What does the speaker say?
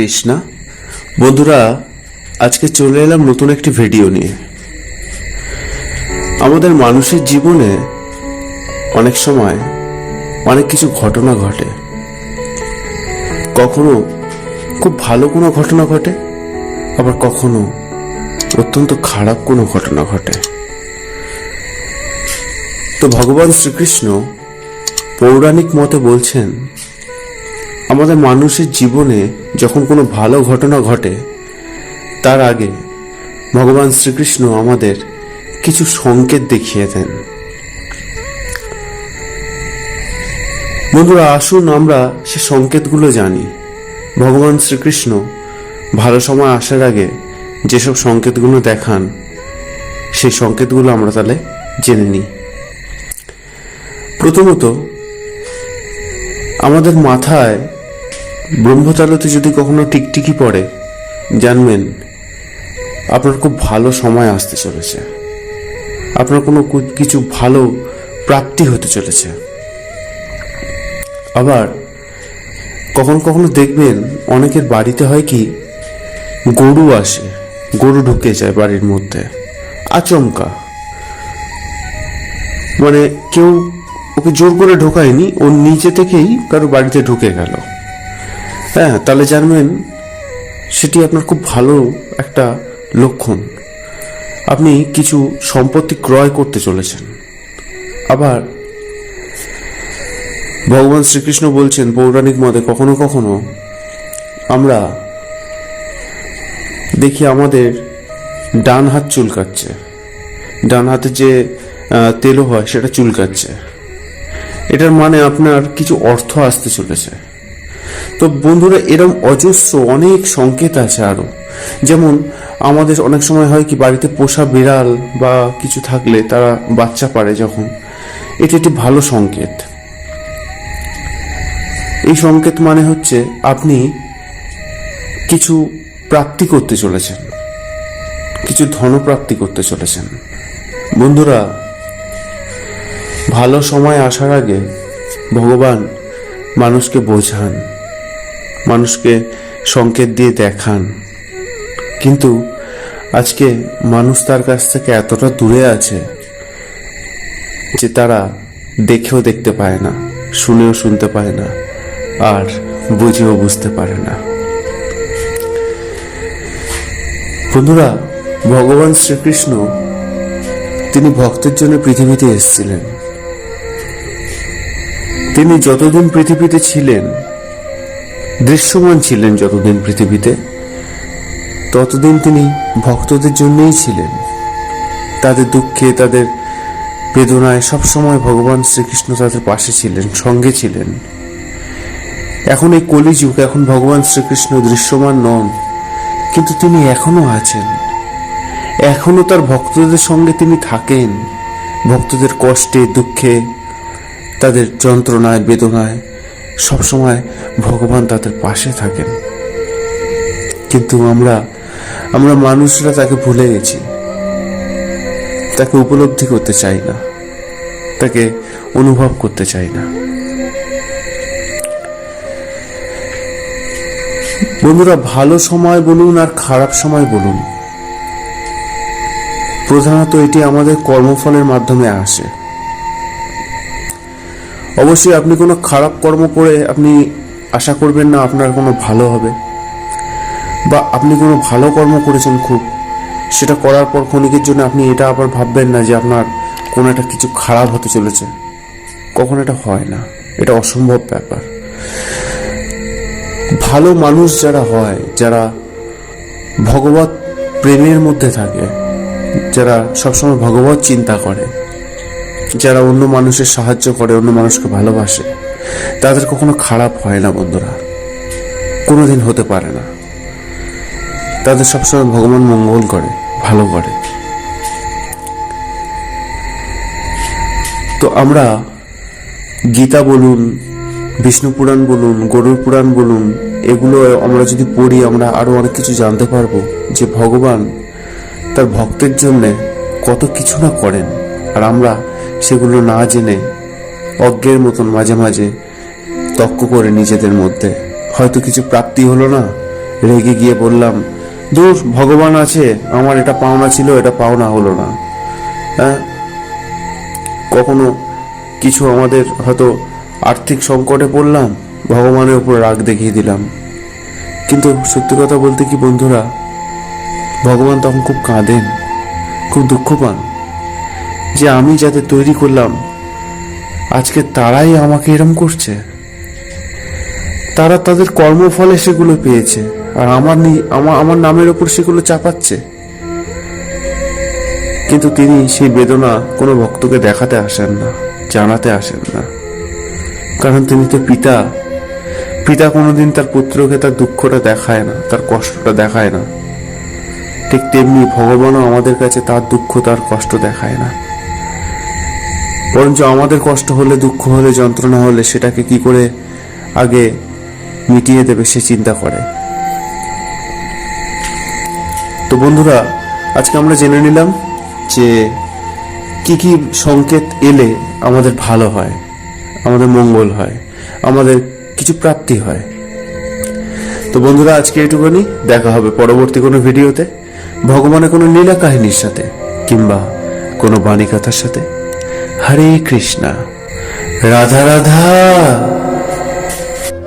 কৃষ্ণা বন্ধুরা, আজকে চলে এলাম নতুন একটি ভিডিও নিয়ে। আমাদের মানুষের জীবনে অনেক সময় অনেক কিছু ঘটনা ঘটে। কখনো খুব ভালো কোনো ঘটনা ঘটে, আবার কখনো অত্যন্ত খারাপ কোনো ঘটনা ঘটে। তো ভগবান শ্রীকৃষ্ণ পৌরাণিক মতে বলছেন আমাদের মানুষের জীবনে যখন কোনো ভালো ঘটনা ঘটে, তার আগে ভগবান শ্রীকৃষ্ণ আমাদের কিছু সংকেত দেখিয়ে দেন। বন্ধুরা, আসুন আমরা সে সংকেতগুলো জানি। ভগবান শ্রীকৃষ্ণ ভালো সময় আসার আগে যেসব সংকেতগুলো দেখান, সেই সংকেতগুলো আমরা তাহলে জেনে নিই। প্রথমত, আমাদের মাথায় ব্রহ্মতালতে যদি কখনো টিকটিকি পড়ে, জানবেন আপনার খুব ভালো সময় আসতে চলেছে। আপনার কোনো কিছু ভালো প্রাপ্তি হতে চলেছে। আবার কখনো কখনো দেখবেন অনেকের বাড়িতে হয় কি, গরু আসে, গরু ঢুকে যায় বাড়ির মধ্যে, আচমকা। মানে কেউ ওকে জোর করে ঢোকায়নি, ও নিজে থেকেই কারও বাড়িতে ঢুকে গেল। হ্যাঁ তাহলে জানবেন সেটি আপনার খুব ভালো একটা লক্ষণ। আপনি কিছু সম্পত্তি ক্রয় করতে চলেছেন। আবার ভগবান শ্রীকৃষ্ণ বলছেন পৌরাণিক মতে কখনো কখনো আমরা দেখি আমাদের ডান হাত চুলকাচ্ছে। ডান হাতে যে আহ, তেলো হয় সেটা চুলকাচ্ছে। এটার মানে আপনার কিছু অর্থ আসতে চলেছে। তো বন্ধুরা, এরম অজস্র অনেক সংকেত আছে আরও। যেমন, আমাদের অনেক সময় হয় কি, বাড়িতে পোষা বিড়াল বা কিছু থাকলে তারা বাচ্চা পারে যখন। এটি একটি ভালো সংকেত। এই সংকেত মানে হচ্ছে আপনি কিছু প্রাপ্তি করতে চলেছেন। কিছু ধনপ্রাপ্তি করতে চলেছেন। বন্ধুরা, ভালো সময় আসার আগে ভগবান মানুষকে বোঝান। মানুষকে সংকেত দিয়ে দেখান। কিন্তু আজকে মানুষ তার কাছ থেকে এতটা দূরে আছে যে তারা দেখেও দেখতে পায় না, শুনেও শুনতে পায় না, আর বুঝেও বুঝতে পারে না। বন্ধুরা, ভগবান শ্রীকৃষ্ণ, তিনি ভক্তের জন্য পৃথিবীতে এসেছিলেন। তিনি যতদিন পৃথিবীতে ছিলেন দৃশ্যমান ছিলেন যতদিন পৃথিবীতে, ততদিন তিনি ভক্তদের জন্যই ছিলেন। তাদের দুঃখে, তাদের বেদনায় সবসময় ভগবান শ্রীকৃষ্ণ তাদের পাশে ছিলেন, সঙ্গে ছিলেন। এখন এই কলিযুগ, এখন ভগবান শ্রীকৃষ্ণ দৃশ্যমান নন, কিন্তু তিনি এখনও আছেন। এখনও তার ভক্তদের সঙ্গে তিনি থাকেন। ভক্তদের কষ্টে, দুঃখে, তাদের যন্ত্রণায়, বেদনায় সবসময় ভগবান তাদের পাশে থাকেন। কিন্তু আমরা আমরা মানুষরা তাকে ভুলে গেছি। তাকে উপলব্ধি করতে চাই না। তাকে অনুভব করতে চাই না। বন্ধুরা, ভালো সময় বলুন আর খারাপ সময় বলুন। প্রধানত এটি আমাদের কর্মফলের মাধ্যমে আসে। অবশ্যই আপনি কোনো খারাপ কর্ম করে আপনি আশা করবেন না আপনার কোনো ভালো হবে। বা আপনি কোনো ভালো কর্ম করেছেন খুব, সেটা করার পর ক্ষণিকের জন্য আপনি এটা আবার ভাববেন না যে আপনার কোনো একটা কিছু খারাপ হতে চলেছে। কখন এটা হয় না। এটা অসম্ভব ব্যাপার। ভালো মানুষ যারা হয়, যারা ভগবত প্রেমের মধ্যে থাকে, যারা সবসময় ভগবত চিন্তা করে যারা অন্য মানুষের সাহায্য করে, অন্য মানুষকে ভালোবাসে, তাদের কখনো খারাপ হয় না বন্ধুরা। কোনোদিন হতে পারে না। তাদের সবসময় ভগবান মঙ্গল করে, ভালো করে। তো আমরা গীতা বলুন, বিষ্ণু পুরাণ বলুন, গরুর পুরাণ বলুন, এগুলো আমরা যদি পড়ি, আমরা আরও অনেক কিছু জানতে পারব যে ভগবান তার ভক্তের জন্য কত কিছু না করেন। আর আমরা সেগুলো না জেনে, অজ্ঞের মতন মাঝে মাঝে তক্ক করে নিজেদের মধ্যে। হয়তো কিছু প্রাপ্তি হলো না? রেগে গিয়ে বললাম দূর ভগবান আছে, আমার এটা পাওনা ছিল, এটা পাওনা হলো না। হ্যাঁ? কখনো কিছু আমাদের হয়তো আর্থিক সংকটে পড়লাম, ভগবানের উপর রাগ দেখিয়ে দিলাম। কিন্তু সত্যি কথা বলতে কি বন্ধুরা, ভগবান তখন খুব কাঁদেন, খুব দুঃখ পান। যে আমি যাতে তৈরি করলাম, আজকে তারাই আমাকে এরম করছে। তারা তাদের কর্মফলে সেগুলো পেয়েছে, আর আমার আমার আমার নামের ওপর সেগুলো চাপাচ্ছে। কিন্তু তিনি সেই বেদনা কোনো ভক্তকে দেখাতে আসেন না, জানাতে আসেন না। কারণ তিনি তো পিতা। পিতা কোনোদিন তার পুত্রকে তার দুঃখটা দেখায় না, তার কষ্টটা দেখায় না। ঠিক তেমনি ভগবানও আমাদের কাছে তার দুঃখ, তার কষ্ট দেখায় না। বরঞ্চ আমাদের কষ্ট হলে, দুঃখ হলে, যন্ত্রণা হলে সেটাকে কি করে আগে মিটিয়ে দেবে সে চিন্তা করে। তো বন্ধুরা, আজকে আমরা জেনে নিলাম যে কি কি সংকেত এলে আমাদের ভালো হয়, আমাদের মঙ্গল হয়, আমাদের কিছু প্রাপ্তি হয়। তো বন্ধুরা, আজকে এটুকুনি। দেখা হবে পরবর্তী কোনো ভিডিওতে। ভগবানের কোনো লীলা কাহিনীর সাথে কিংবা কোনো বাণী কথার সাথে। হরে কৃষ্ণা। রাধা রাধা।